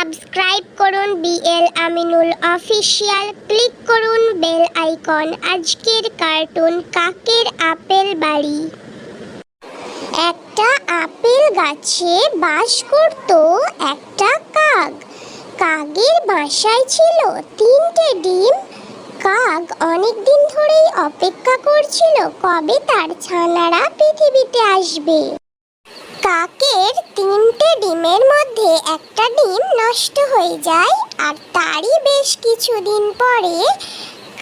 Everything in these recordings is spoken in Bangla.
সাবস্ক্রাইব করুন B L Aminul official click করুন বেল আইকন। আজকের কার্টুন কাকের আপেল বাড়ি? একটা আপেল গাছে বাস করত একটা কাক। কাকের বাসায় ছিল তিনটে ডিম। কাক অনেক দিন ধরেই অপেক্ষা করছিল কবে তার ছানারা পৃথিবীতে আসবে। কাকের তিনটে ডিমের মধ্যে একটা ডিম নষ্ট হয়ে যায়, আর তারই বেশ কিছুদিন পরে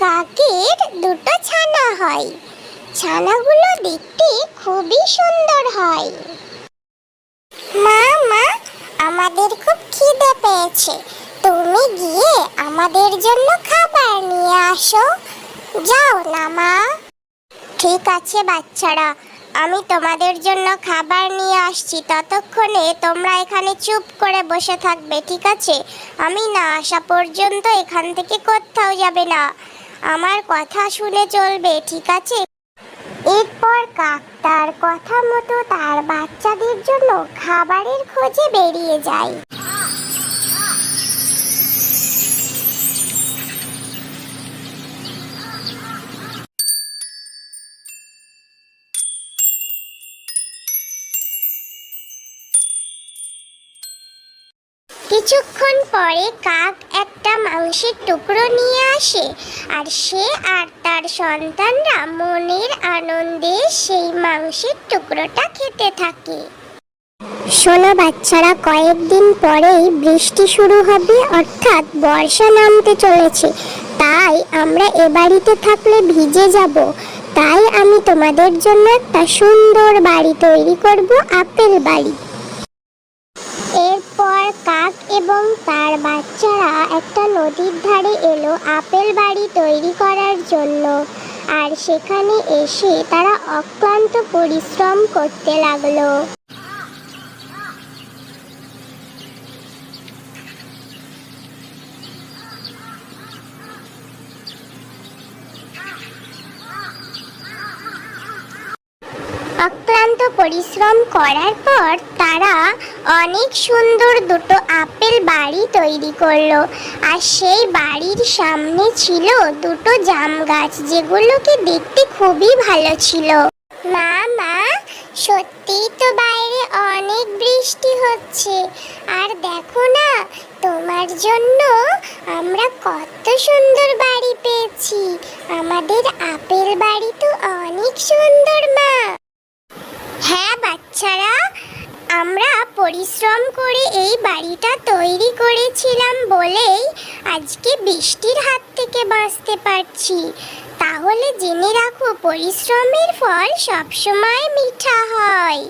কাকের দুটো ছানা হয়। ছানাগুলো দেখতে খুবই সুন্দর হয়। মা মা, আমাদের খুব খিদে পেয়েছে। তুমি গিয়ে আমাদের জন্য খাবার নিয়ে আসো। যাও না, মা। ঠিক আছে, বাচ্চারা। আমি তোমাদের জন্য খাবার নিয়ে আসছি। ততক্ষণে তোমরা এখানে চুপ করে বসে থাকবে, ঠিক আছে? আমি না আসা পর্যন্ত এখান থেকে কোথাও যাবে না। আমার কথা শুনে চলবে, ঠিক আছে? এরপর কাক তার কথা মতো তার বাচ্চাদের জন্য খাবারের খোঁজে বেরিয়ে যায়। কিছুক্ষণ পরে কাক একটা মাংসের টুকরো নিয়ে আসে আর সে আর তার সন্তানরা মনের আনন্দে সেই মাংসের টুকরোটা খেতে থাকে। শোনো বাচ্চারা কয়েকদিন পরেই বৃষ্টি শুরু হবে, অর্থাৎ বর্ষা নামতে চলেছে। তাই আমরা এ বাড়িতে থাকলে ভিজে যাব। তাই আমি তোমাদের জন্য একটা সুন্দর বাড়ি তৈরি করব, আপেল বাড়ি। কাক এবং তার বাচ্চারা একটা নদীর ধারে এলো আপেল বাড়ি তৈরি করার জন্য। আর সেখানে এসে তারা অক্লান্ত পরিশ্রম করতে লাগল। অক্লান্ত পরিশ্রম করার পর তারা অনেক সুন্দর দুটো আপেল বাড়ি তৈরি করল। আর সেই বাড়ির সামনে ছিল দুটো জাম গাছ, যেগুলোকে দেখতে খুবই ভালো ছিল। মা মা, সত্যিই তো বাইরে অনেক বৃষ্টি হচ্ছে। আর দেখো না, তোমার জন্য আমরা কত সুন্দর বাড়ি পেয়েছি। আমাদের আপেল বাড়ি তো অনেক সুন্দর, মা হ্যাঁ বাচ্চারা আমরা পরিশ্রম করে এই বাড়িটা তৈরি করেছিলাম বলেই আজকে বৃষ্টির হাত থেকে বাঁচতে পারছি। তাহলে জেনে রাখো, পরিশ্রমের ফল সবসময় মিঠা হয়।